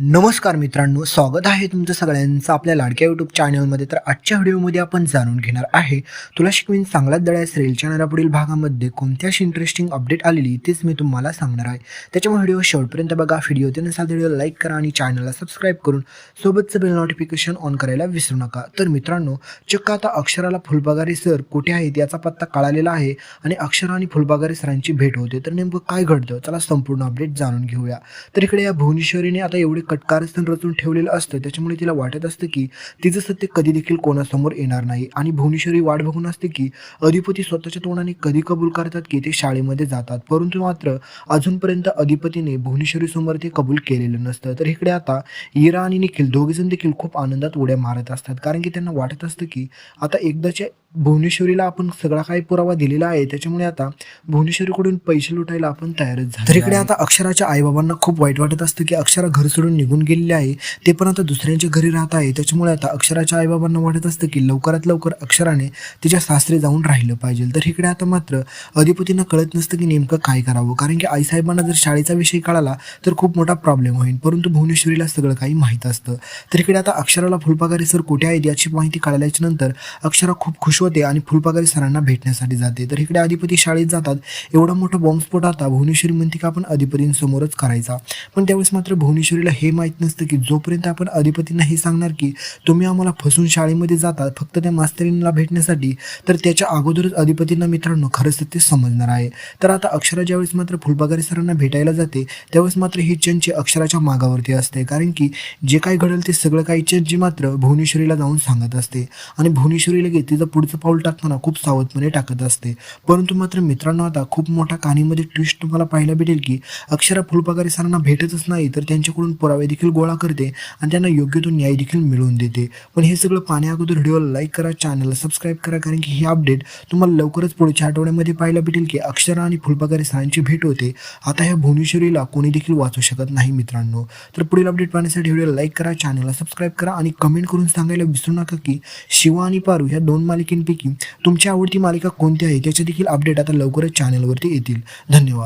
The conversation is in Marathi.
नमस्कार मित्रांनो स्वागत आहे तुमचं सगळ्यांचं आपल्या लाडक्या यूट्यूब चॅनलमध्ये तर आजच्या व्हिडिओमध्ये आपण जाणून घेणार आहे तुला शिकवीन चांगलाच दळ्या रेलच्या चॅनलच्या भागामध्ये कोणती अशी इंटरेस्टिंग अपडेट आलेली तेच मी तुम्हाला सांगणार आहे. त्याच्यामुळे व्हिडिओ शेवटपर्यंत बघा व्हिडिओ ते नसाल व्हिडिओ लाईक करा आणि चॅनलला सबस्क्राईब करून सोबतचं बेल नोटिफिकेशन ऑन करायला विसरू नका. तर मित्रांनो चक्क आता अक्षराला फुलबागारे सर कुठे आहेत याचा पत्ता कळालेला आहे आणि अक्षरा आणि फुलबागारे सरांची भेट होते. तर नेमकं काय घडतं? चला संपूर्ण अपडेट जाणून घेऊया. तर इकडे या भुवनेश्वरीने आता एवढे कटकारस्थान रचून ठेवलेलं असतं त्याच्यामुळे तिला वाटत असतं की तिचं सत्य कधी देखील कोणासमोर येणार नाही. आणि भुवनेश्वरी वाट बघून असते की अधिपती स्वतःच्या तोंडाने कधी कबूल करतात की ते शाळेमध्ये जातात. परंतु मात्र अजूनपर्यंत अधिपतीने भुवनेश्वरी समोर ते कबूल केलेलं नसतं. तर इकडे आता इरा आणि निखिल दोघेजण देखील खूप आनंदात उड्या मारत असतात. कारण की त्यांना वाटत असतं की आता एकदाच्या भुवनेश्वरीला आपण सगळा काही पुरावा दिलेला आहे. त्याच्यामुळे आता भुवनेश्वरीकडून पैसे लुटायला आपण तयारच झालो तर इकडे आता अक्षराच्या आईबाबांना खूप वाईट वाटत असतं की अक्षरा घर सोडून निघून गेलेली आहे. ते पण आता दुसऱ्यांच्या घरी राहत आहे. त्याच्यामुळे आता अक्षराच्या आईबाबांना वाटत असतं की लवकरात लवकर अक्षराने तिच्या सासरे जाऊन राहिलं पाहिजे. तर इकडे आता मात्र अधिपतींना कळत नसतं की नेमकं काय करावं. कारण की आईसाहेबांना जर शाळेचा विषय कळाला तर खूप मोठा प्रॉब्लेम होईल. परंतु भुवनेश्वरीला सगळं काही माहीत असतं. तर इकडे आता अक्षराला फुलपागारे सर कुठे आहेत याची माहिती कळाल्याच्या नंतर अक्षरा खूप खुश होते आणि फुलपाखारी सरांना भेटण्यासाठी जाते. तर इकडे अधिपती शाळेत जातात. एवढा मोठा बॉम्बस्फोट आता भुवनेश्वरी म्हणते की आपण अधिपतींसमोरच करायचा. पण त्यावेळेस मात्र भुवनेश्वरीला हे माहीत नसतं की जोपर्यंत आपण अधिपतींना हे सांगणार की तुम्ही आम्हाला फसून शाळेमध्ये जातात फक्त त्या मास्तरींना भेटण्यासाठी तर त्याच्या अगोदरच अधिपतींना मित्रांनो खरंच ते समजणार आहे. तर आता अक्षरा ज्यावेळेस मात्र फुलबागारे सरांना भेटायला जाते त्यावेळेस मात्र ही चंची अक्षराच्या मागावरती असते. कारण की जे काही घडेल ते सगळं काही चंची मात्र भुवनेश्वरीला जाऊन सांगत असते. आणि भुवनेश्वरी लगेच तिचा पुढचं पाऊल टाकताना खूप सावधपणे टाकत असते. परंतु मात्र मित्रांनो आता खूप मोठ्या कहाणीमध्ये ट्विस्ट तुम्हाला पाहायला भेटेल की अक्षरा फुलपाखारी सरांना भेटतच नाही तर त्यांच्याकडून पुरावे देखील गोळा करते आणि त्यांना योग्य तो न्याय देखील मिळवून देते. पण हे सगळं पाण्या अगोदर व्हिडिओला लाईक करा चॅनलला सबस्क्राईब करा कारण की ही अपडेट तुम्हाला लवकरच पुढच्या आठवड्यामध्ये पाहायला भेटेल की अक्षरा आणि फुलपाखारी सरांची भेट होते. आता ह्या भुवनेश्वरीला कोणी देखील वाचू शकत नाही मित्रांनो. तर पुढील अपडेट पाहण्यासाठी व्हिडिओ लाईक करा चॅनलला सबस्क्राईब करा आणि कमेंट करून सांगायला विसरू नका की शिवा आणि पारू ह्या दोन मालिकेंपैकी तुमची आवडती मालिका कोणती आहे? त्याचे देखील अपडेट आता लवकरच चॅनलवरती येतील. धन्यवाद.